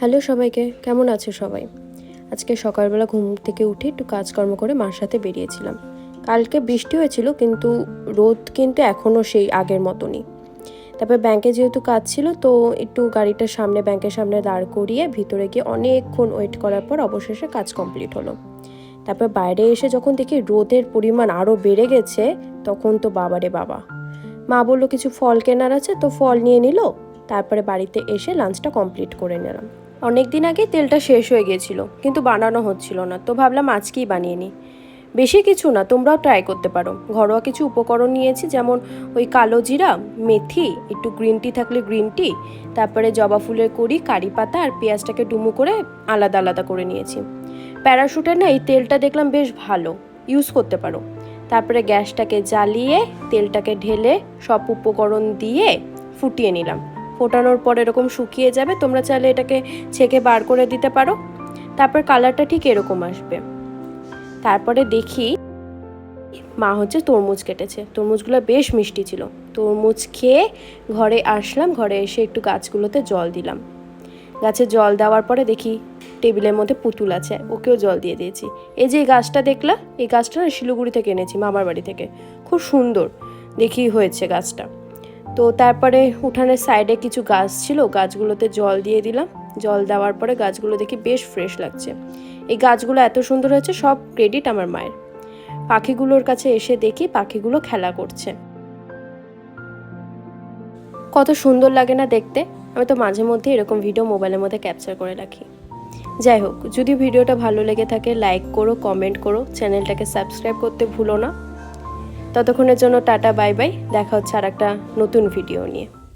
Hello সবাইকে, কেমন আছে সবাই? আজকে সকালবেলা ঘুম থেকে উঠে একটু কাজকর্ম করে মার সাথে বেরিয়েছিলাম। কালকে বৃষ্টি হয়েছিল, কিন্তু রোদ কিন্তু এখনও সেই আগের মতনই। তারপর ব্যাংকে যেহেতু কাজ ছিল, তো একটু গাড়িটার সামনে, ব্যাংকের সামনে দাঁড় করিয়ে ভিতরে গিয়ে অনেকক্ষণ ওয়েট করার পর অবশেষে কাজ কমপ্লিট হলো। তারপর বাইরে এসে যখন দেখি রোদের পরিমাণ আরও বেড়ে গেছে, তখন তো বাবারে বাবা। মা বলল, কিছু ফল কেনার আছে? তো ফল নিয়ে নিল, তারপরে বাড়িতে এসে লাঞ্চটা কমপ্লিট করে নিলাম। অনেক দিন আগে তেলটা শেষ হয়ে গিয়েছিল, কিন্তু বানানো হচ্ছিল না, তো ভাবলাম আজকেই বানিয়ে নিই। বেশি কিছু না, তোমরাও ট্রাই করতে পারো। ঘরোয়া কিছু উপকরণ নিয়েছি, যেমন ওই কালো জিরা, মেথি, একটু গ্রিন টি থাকলে গ্রিন টি তারপরে জবা ফুলের কড়ি, কারি পাতা আর পেঁয়াজটাকে ডুমু করে আলাদা আলাদা করে নিয়েছি। প্যারাশুটের না, এই তেলটা দেখলাম বেশ ভালো ইউজ করতে পারো। তারপরে গ্যাসটাকে জ্বালিয়ে তেলটাকে ঢেলে সব উপকরণ দিয়ে ফুটিয়ে নিলাম। ফোটানোর পর এরকম শুকিয়ে যাবে, তোমরা চাইলে এটাকে ছেঁকে বার করে দিতে পারো। তারপর কালারটা ঠিক এরকম আসবে। তারপরে দেখি মা হচ্ছে তরমুজ কেটেছে। তরমুজগুলো বেশ মিষ্টি ছিল। তরমুজ খেয়ে ঘরে আসলাম, ঘরে এসে একটু গাছগুলোতে জল দিলাম। গাছে জল দেওয়ার পরে দেখি টেবিলের মধ্যে পুতুল আছে, ওকেও জল দিয়ে দিয়েছি। এই যে এই গাছটা দেখলা? এই গাছটা শিলিগুড়ি থেকে এনেছি, মামার বাড়ি থেকে। খুব সুন্দর। দেখি হয়েছে গাছটা। তো তারপরে উঠানের সাইডে কিছু গাছ ছিল, গাছগুলোতে জল দিয়ে দিলাম। জল দেওয়ার পরে গাছগুলো দেখি বেশ ফ্রেশ লাগছে। এই গাছগুলো এত সুন্দর হয়েছে, সব ক্রেডিট আমার মায়ের। পাখিগুলোর কাছে এসে দেখি পাখিগুলো খেলা করছে। কত সুন্দর লাগে না দেখতে। আমি তো মাঝে মধ্যে এরকম ভিডিও মোবাইলের মধ্যে ক্যাপচার করে রাখি। যাই হোক, যদি ভিডিওটা ভালো লেগে থাকে লাইক করো কমেন্ট করো চ্যানেলটাকে সাবস্ক্রাইব করতে ভুলো না। ততক্ষণের জন্য টাটা বাই বাই। দেখা হচ্ছে আর একটা নতুন ভিডিও নিয়ে।